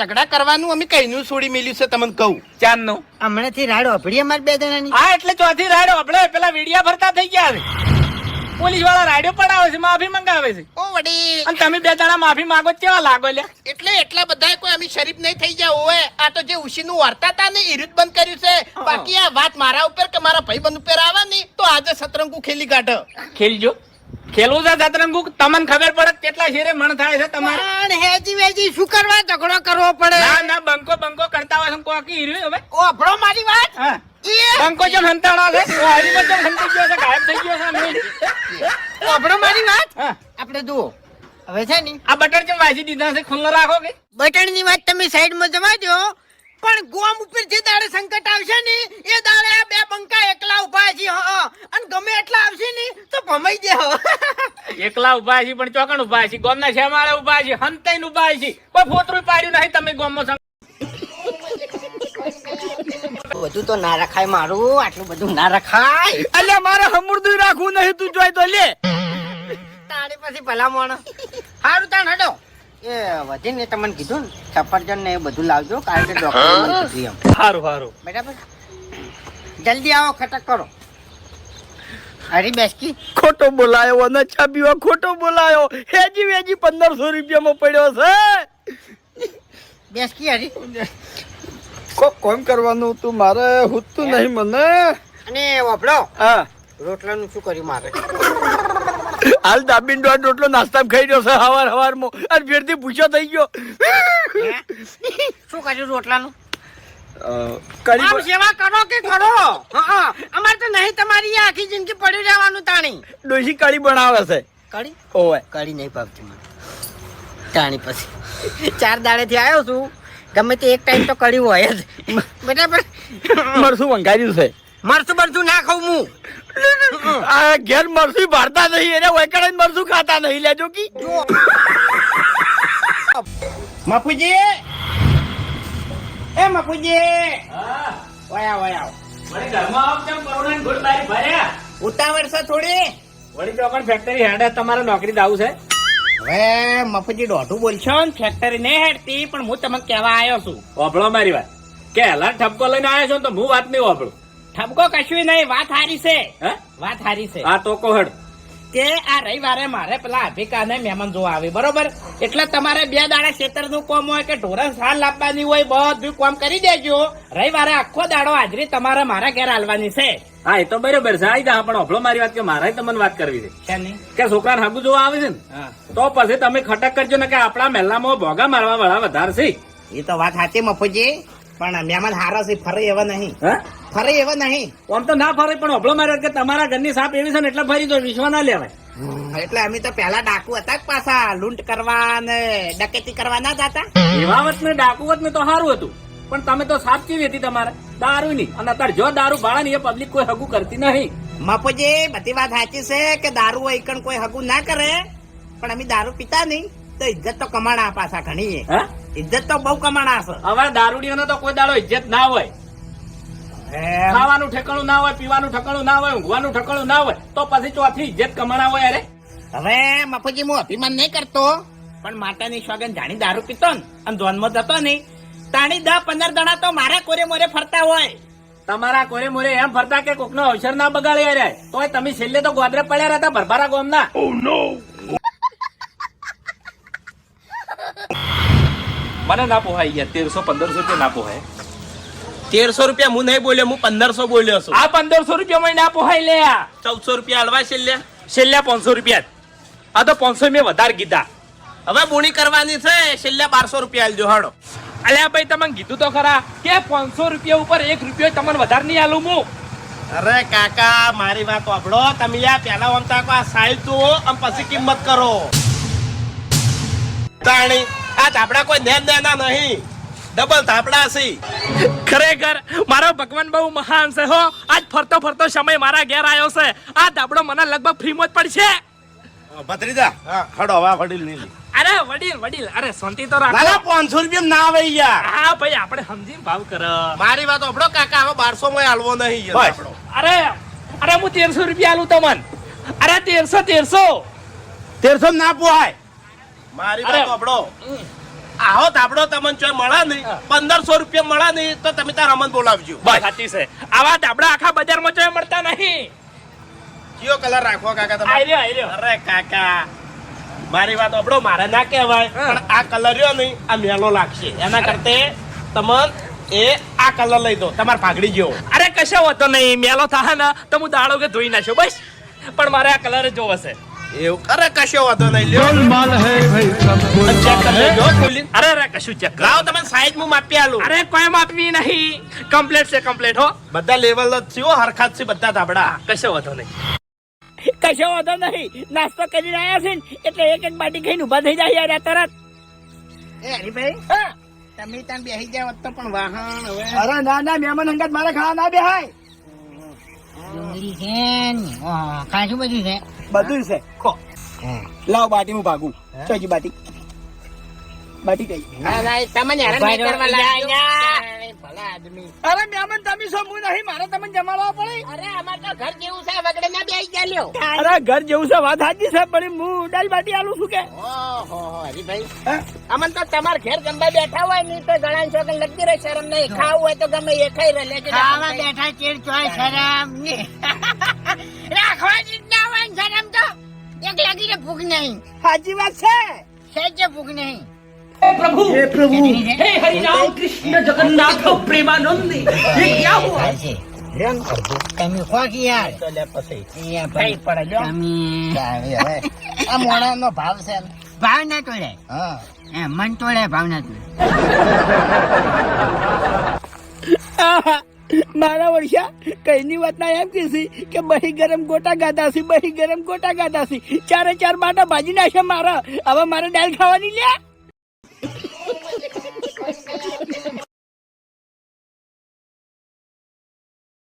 ઝઘડા કરવાનું અમે કઈનું છોડી મેલ્યું છે તમને કહું. ચાંદનું હમણાંથી રાડ ઓભળી અમારે બે જણાની. હા એટલે ચોથી રાડો આપણે પેલા વીડિયા ભરતા થઈ ગયા છે. પોલીસવાળા રાડ્યો પડાવે છે માફી મંગાવે છે. ઓ વડી અને તમે બે જણા માફી માંગો કેવા લાગો લે એટલે એટલા બધા કોઈ અમે શરીફ નહીં થઈ ગયા હોય આ તો જે ઉશીનું વાર્તા તા ને એ રીત બંધ કર્યું છે. બાકી આ વાત મારા ઉપર કે મારા ભાઈબંધ ઉપર આવે ને તો આજે સતરંગુ ખેલી કાઢ. ખેલજો. ખેલવું છે સતરંગુ તમને ખબર પડે કેટલા શેરે મણ થાય છે તમારે? પણ હેજી વેજી શું કરવા ઝઘડો કરવો પડે? ના ના બંકો બંકો કરતા હોય તો કોકી હીર્યું હવે. ઓભળો મારી વાત? હા. બંકો જેમ હંતાણો છે ઓ હારીમાં જેમ હંતાઈ ગયો છે ગાયબ થઈ ગયો છે. ઓભળો મારી વાત? આપણે જુઓ. હવે છે ને? આ બટર જેમ વાસી દીધા છે ખુલ્લો રાખો કે? બટનની વાત તમે સાઈડમાં જવા દો. પણ ગોમ ઉપર જે દાડે સંકટ આવશે ને એ દાડે આ બે બંકા એકલા ઊભા છે હ અને ગમે એટલા આવશે ને ગયા. દે હો એકલા ઊભા છે પણ ચોકણ ઊભા છે ગોમના શેમાળે ઊભા છે હંતાઈને ઊભા છે કોઈ ફોતરું પાડ્યું નહીં તમે ગોમમાં બધું તો ના રખાય મારું આટલું બધું ના રખાય. અલ્યા મારે હમુરદું રાખવું નહીં તું જોઈ તો લે. તારી પછી ભલા મોણ સારું તાણ હટો એ વધીને તમને કીધું ને સફરજન ને એ બધું લાવજો કારણ કે ડોક્ટર સારું સારું બરાબર? જલ્દી આવો ખટક કરો. હરી બેસકી. ખોટો બોલાયો અને ચા પીવા ખોટો બોલાયો. હેજી વેજી પંદરસો રૂપિયામાં પડ્યો છે. બેસકી હરી કોક કોમ કરવાનું તું મારે હુતું નહીં મને. અને વપડો હા. રોટલાનું શું કર્યું મારે? હાલ દાબીન દોઢ રોટલો નાસ્તા ખાઈ રહ્યો છે હવાર હવારમાં. અને ફેરથી પૂછ્યો થઈ ગયો. શું કર્યું રોટલાનું? કઢી આમ સેવા કરો કે કરો? હા અમાર તો નહીં તમારી આખી જિંદગી પડી રહેવાનું તાણી. ડોશી કઢી બનાવે છે. કડી ઓય કડી નહીં પાવતી મને. તાણી પછી. ચાર દાડેથી આવ્યો છું. ગમે તે એક ટાઈમ તો કડી હોય જ. બરાબર? મરસું વંગાર્યું છે? મરસું બરચું ના ખાઉં હું. આ ઘેર મરસું ભરતા નહીં એને વૈકડે મરસું ખાતા નહીં. લેજો કી. મફુજી એ મફુજી? વયા વયા. વળી ઘરમાં આવ કેમ કરુણાને ઘૂંટ બારી ભર્યા ઉતાવળ છે થોડી? વળી ચોકણ ફેક્ટરી હેડે તમારે નોકરી દાવું છે? હવે મફુજી દોઢું બોલશો ને ફેક્ટરી નહીં હેડતી પણ હું તમને કહેવા આવ્યો છું. ઓભળો મારી વાત. કે હેલા ઠપકો લઈને આવ્યો છો ને તો હું વાત નહીં ઓભળું ઠપકો કશું નહીં વાત હારી છે. હે? વાત હારી છે. આ તો કોહડ કે આ રવિવારે મારે પેલા અભિકાને મહેમાન જોવા આવે બરોબર? એટલે તમારે બે દાડા ખેતરનું કોમ હોય કે ઢોરણ સાર લાવવાની હોય બધું કોમ કરી દેજો. રવિવારે આખો દાડો હાજરી તમારે મારા ઘેર હાલવાની છે. હા એ તો બરોબર છે. જા પણ ઓફળો મારી વાત કે મારે તમને વાત કરવી છે. કે છોકરા હાગુ જોવા આવે છે ને તો પછી તમે ખટક કરજો ને કે આપણા મહેલામાં ભોગા મારવા વાળા વધારે છે. એ તો વાત સાચી મફુજી પણ મહેમાન હારા છે ફરે એવા નહીં. હા? ફરે એવા નહીં. આમ તો ના ફરે પણ ઓબળો માર્યો કે તમારા ઘરની સાપ એવી છે ને એટલે ફરી તો વિશ્વ ના લેવાય. એટલે અમે તો પેલા ડાકુ હતા જ પાછા લૂંટ કરવા ને ડકેતી કરવા ના જતા. એવા વત ને ડાકુ વત ને તો સારું હતું. પણ તમે તો સાપ કેવી હતી તમારે? દારૂ ની અને અત્યારે જો દારૂ ભાડા ની એ પબ્લિક કોઈ હગું કરતી નહીં. મફુજી બધી વાત સાચી છે કે દારૂ ઈકણ કોઈ હગું ના કરે. પણ અમે દારૂ પીતા નહીં. તો ઇજ્જત તો કમાણા પાછા ઘણી ઇજ્જત તો બહુ કમાણા છે. હવે દારૂડીઓનો તો કોઈ દાડો ઇજ્જત ના હોય. ખાવાનું ઠેકાણું ના હોય પીવાનું ઠેકાણું ના હોય ઊંઘવાનું ઠેકાણું ના હોય તો પછી ચોથી ઇજ્જત કમાણા હોય અરે. હવે મફુજી હું અભિમાન નહીં કરતો. પણ માતાની સોગન જાણી દારૂ પીતો ને અને ધોનમાં જતો નહીં. તાણી દસ પંદર જણા તો મારા કોરે મોરે ફરતા હોય. તમારા કોરે મોરે એમ ફરતા કે કોકનો અવસર ના બગાડે અરે. તોય તમે છેલ્લે તો ગોદરે પડ્યા હતા ભરભારા ગોમના. મને ના પોહાય ગયા તેરસો પંદરસો રૂપિયા ના પોહાય. તેરસો રૂપિયા હું નહીં બોલ્યો હું પંદરસો બોલ્યો છું. આ પંદરસો રૂપિયા મહિને ના પોહાય લે ચૌદસો રૂપિયા હલવા છેલ્લે. છેલ્લે પાંચસો રૂપિયા આ તો પાંચસો મેં વધારે કીધા. હવે બોણી કરવાની છે છેલ્લે બારસો રૂપિયા આલજો હાડો અલ્યા ભાઈ તમને કીધું તો ખરા કે પાંચસો રૂપિયા ઉપર એક રૂપિયો તમને વધારે નહીં આલું હું. અરે કાકા મારી વાત સાંભળો તમે યાર પેલા આમતા આ સાઈલ તો આમ પછી કિંમત કરો. તાણી આ તાપડા કોઈ નેન દેના નહીં. ડબલ થાપડા છે ખરેખર મારો ભગવાન બહુ મહાન છે હો. આજ ફરતો ફરતો સમય મારા ઘેર આવ્યો છે. આ દાબડો મને લગભગ ફ્રીમાં જ પડશે. ભત્રીજા ખડો વા વડીલ નહીં અરે વડીલ વડીલ અરે શાંતિ તો રાખો. ના પાંચસો રૂપિયા ના આવે યાર. હા ભાઈ આપણે સમજી ભાવ કર. મારી વાત સાંભળો કાકા હવે બારસો માં આલવો નહીં યાર. આપણો. અરે અરે હું તેરસો રૂપિયા આલું તમન. અરે તેરસો તેરસો. તેરસો ના પોહાય. મારી વાત અરે. આવો ધાબડો તમને ચોય મળા નહીં. પંદરસો રૂપિયા મળા નહીં તો તમે તાર અમન બોલાવજો. બસ. સાચી છે. આવા ધાબડા આખા બજારમાં જોયા મળતા નહીં. કયો કલર રાખવો કાકા તમે? આઈ રહ્યો, આઈ રહ્યો. અરે કાકા મારી વાત આપડો મારે ના કહેવાય પણ આ કલર રહ્યો નહીં આ મેલો લાગશે. એના કરતે તમને એ આ કલર લઈ દો તમારે પાઘડી જેવો. અરે કશો હોતો નહીં મેલો થાય ને તો હું દાડો કે ધોઈ નાખ્યો બસ. પણ મારે આ કલર જ જોવો છે. એવું અરે કશો વાંધો નહીં લ્યો ચેક કરી લેજો ખોલી અરે અરે કશું ચેક લાવો તમે સાઈઝ હું માપી આલું અરે કોઈ માપવી નહીં કમ્પ્લીટ છે કમ્પ્લીટ હો બધા લેવલ જ છે હો, હરખા જ છે બધા ધાબળા કશો વાંધો નહીં કશો વાંધો નહીં નાસ્તો કરી રહ્યા છે ને એટલે એક એક બાટી ખાઈને ઊભા થઈ જાય યાર તરત એ હરીભાઈ તમે ત્યાં બેસી જાવ તો પણ વાહન હવે અરે ના ના મહેમાન અંગત મારે ખાવા ના બેહાય ડુંગળી છે કાજુ બધું છે બધું છે. ખો. લાવ બાટી હું ભાગું. ચોજી બાટી? બાટી કઈ? તમને હેરાન કરવા લાગ્યો. ભલા અરે મહેમાન તમે શું હું નહીં? મારે તમને જમાડવા પડે. અરે અમાર તો ઘર જેવું છે વગડે ના બેસી ગયા અરે ઘર જેવું છે વાત સાચી છે પણ હું દાલ બાટી આલું છું કે? ઓહો હરીભાઈ અમન તો તમાર ઘેર જમવા બેઠા હોય નહીં તો ગળાન ચોકન લગતી રહે શરમ નહીં. ખાવું હોય તો ગમે એ ખાઈ રહે લેજો ખાવા બેઠા ચેડ ચોય શરમ ને જ ના હોય ને શરમ તો એક લાગીને ભૂખ નહીં સાચી વાત છે સહેજે ભૂખ નહીં પ્રભુ હે પ્રભુ હે હરિરામ કૃષ્ણ જગન્નાથ પ્રેમાનંદ ये क्या हुआ તમે ખોખ યાર તો લે પછી અહીંયા ભાઈ પડે જો આ મોણાનો ભાવ છે ભાવ ના તોડે હા મન તોડે ભાવ ના તોડે આહા, મારા વર્ષા કઈની વાત ના એમ કીધી કે બહી ગરમ ગોટા ગાધા છે, બહી ગરમ ગોટા ગાધા છે. ચારે ચાર બાટા ભાજી નાખે મારા. હવે મારે દાળ ખાવાની લ્યા.